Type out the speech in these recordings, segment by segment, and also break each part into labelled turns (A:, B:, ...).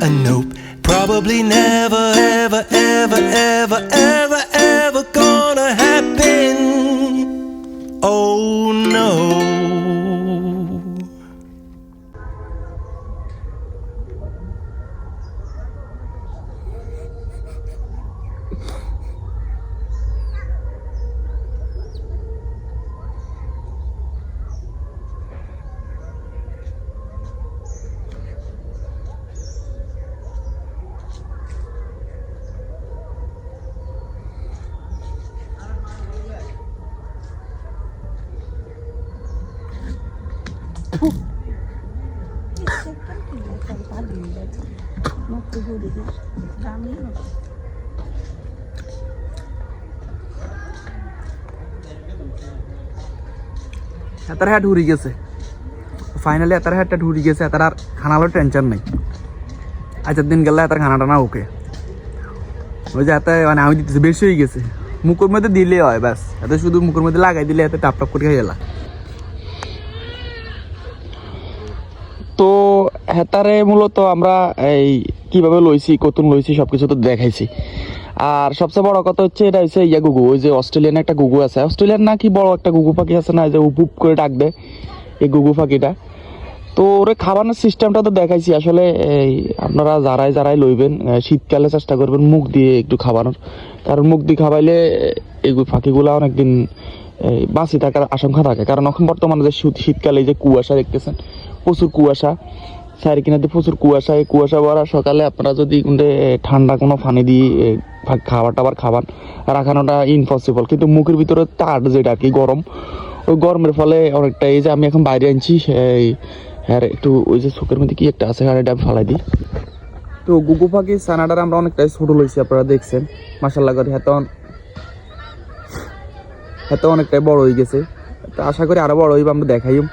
A: a nope. Probably never, ever, ever, ever, ever,
B: এতার hat উড়ি গেছে। ফাইনালি এতার হ্যাটটা উড়ি গেছে, এতার আর খানারও টেনশন নেই। আজকের দিন গেলে এতার খানাটা না ওকে। ওই যে এত মানে আমি দিতেছি, বেশি হয়ে গেছে। মুখের মধ্যে দিলে হয়, ব্যাস। এত শুধু মুখের মধ্যে লাগাই দিলে এত টাপ টাপ করে খেয়ে গেলা তো হেতারে মূলত আমরা এই কীভাবে লইছি কতুন লইছি সব কিছু তো দেখাইছি। আর সবচেয়ে বড় কথা হচ্ছে এটা হচ্ছে ইয়া গুগু ওই যে অস্ট্রেলিয়ান একটা গুগু আছে। অস্ট্রেলিয়ান না কি বড় একটা গুগু পাখি আছে না যে উপুপ করে ডাক দেয় এই গুগু পাখিটা। তো ওরে খাবানোর সিস্টেমটা তো দেখাইছি আসলে এই আপনারা যারাই যারাই লইবেন শীতকালে চেষ্টা করবেন মুখ দিয়ে একটু খাবানোর। কারণ মুখ দিয়ে খাওয়াইলে এই পাখিগুলো অনেকদিন এই, বাঁচি থাকার আশঙ্কা থাকে। কারণ এখন বর্তমানে যে শীত- শীতকালে যে কুয়াশা দেখতেছেন প্রচুর কুয়াশা। চারি কিনাতে প্রচুর কুয়াশা, এই কুয়াশা ভরা সকালে আপনারা যদি ঠান্ডা কোনো পানি দিয়ে খাবার টাবার খাবার রাখানোটা ইম্পসিবল কিন্তু মুখের ভিতরে তার যেটা আর কি গরম, ওই গরমের ফলে অনেকটা এই যে আমি এখন বাইরে আনছি এই হ্যাঁ একটু ওই যে চোখের মধ্যে কি একটা আছে হ্যাঁ এটা আমি ফালাই দিই। তো গুগু পাখি সানাডার আমরা অনেকটাই ছোটো লইছি, আপনারা দেখছেন। মাসাল্লাহ করে হ্যাঁ হ্যাঁ অনেকটাই বড় হয়ে গেছে। তো আশা করি আরও বড় হইব, আমরা দেখাইম।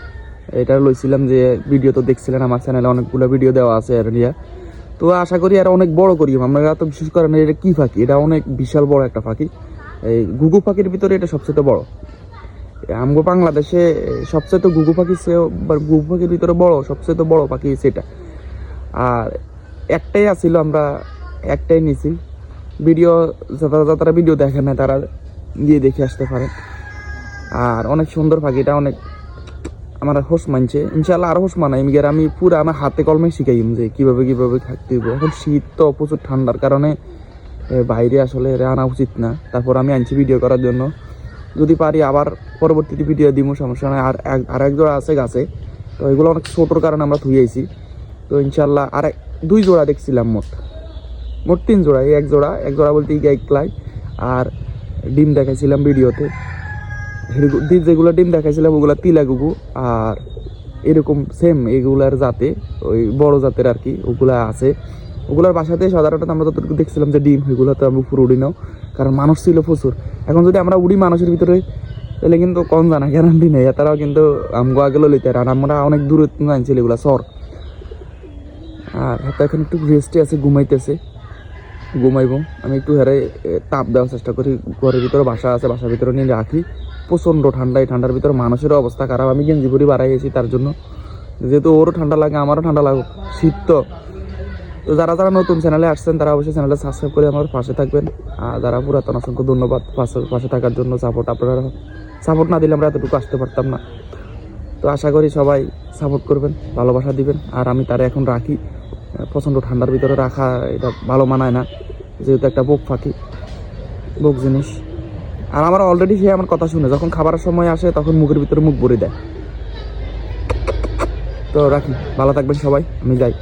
B: এটা লইছিলাম যে ভিডিও তো দেখছিলেন, আমার চ্যানেলে অনেকগুলো ভিডিও দেওয়া আছে এর নিয়ে। তো আশা করি আর অনেক বড় করি আমরা তো বিশেষ করে না এটা কি পাখি এটা অনেক বিশাল বড় একটা পাখি এই গুগু পাখির ভিতরে এটা সবচেয়ে বড়। আমগো বাংলাদেশে সবচেয়ে তো গুগু পাখি বা গুগু পাখির ভিতরে বড়, সবচেয়ে তো বড় পাখি সেটা। আর একটাই আছিল, আমরা একটাই নিছি। ভিডিও, যারা যারা ভিডিও দেখে না, তারা গিয়ে দেখে আসতে পারে। আর অনেক সুন্দর পাখিটা অনেক আমার হোস মানছে। ইনশাল্লাহ আরও হোস মানাই। গিয়ে আমি পুরো আমার হাতে কলমে শিখাইম যে কীভাবে কীভাবে থাকতে হইব। এখন শীত তো প্রচুর ঠান্ডার কারণে বাইরে আসলে আনা উচিত না। তারপর আমি আনছি ভিডিও করার জন্য। যদি পারি আবার পরবর্তীতে ভিডিও দিব সমস্যা নয় আর এক- আর এক জোড়া আছে গাছে। তো এগুলো অনেক ছোটোর কারণে আমরা ধুইয়েছি তো ইনশাল্লাহ আর এক- দুই জোড়া দেখছিলাম মোট। মোট তিন জোড়া। এই এক জোড়া এক জোড়া বলতে ইগা ইকলাই আর ডিম দেখাইছিলাম ভিডিওতে যেগুলো ডিম দেখাইছিলাম, ওগুলো তিলা গুগু আর এরকম সেম এগুলার জাতে, ওই বড় জাতের আর কি, ওগুলা আছে। ওগুলার বাসাতে সাধারণত আমরা যতটুকু দেখছিলাম যে ডিম ওইগুলো তো আমরা উপর উড়ি নাও, কারণ মানুষ ছিল প্রচুর। এখন যদি আমরা উড়ি মানুষের ভিতরে তাহলে কিন্তু কম জানা গ্যারান্টি নেই। তারাও কিন্তু আমগো আগে লইতে আর আমরা অনেক দূরে জানছিল এগুলা সর আর এখন একটু রেস্টে আছে, ঘুমাইতেছে। ঘুমাইবো। আমি একটু হেরে তাপ দেওয়ার চেষ্টা করি। ঘরের ভিতরে বাসা আছে, বাসার ভিতরে নিয়ে রাখি। প্রচণ্ড ঠান্ডা, এই ঠান্ডার ভিতরে মানুষেরও অবস্থা খারাপ। আমি গেঞ্জি পরি গেছি তার জন্য। যেহেতু ওরও ঠান্ডা লাগে, আমারও ঠান্ডা লাগুক। শীত তো। তো যারা যারা নতুন চ্যানেলে আসছেন, তারা অবশ্যই চ্যানেলটা সাবস্ক্রাইব করে আমার পাশে থাকবেন। আর যারা পুরাতন, অসংখ্য ধন্যবাদ পাশে পাশে থাকার জন্য সাপোর্ট আপনারা। সাপোর্ট না দিলে আমরা এতটুকু আসতে পারতাম না। তো আশা করি সবাই সাপোর্ট করবেন, ভালোবাসা দিবেন। আর আমি তারা এখন রাখি। প্রচণ্ড ঠান্ডার ভিতরে রাখা এটা ভালো মানায় না, যেহেতু একটা বুক ফাঁকি, বুক জিনিস। আর আমার অলরেডি সে আমার কথা শুনে, যখন খাবারের সময় আসে তখন মুখের ভিতরে মুখ ভরে দেয়। তো রাখি, ভালো থাকবেন সবাই, আমি যাই।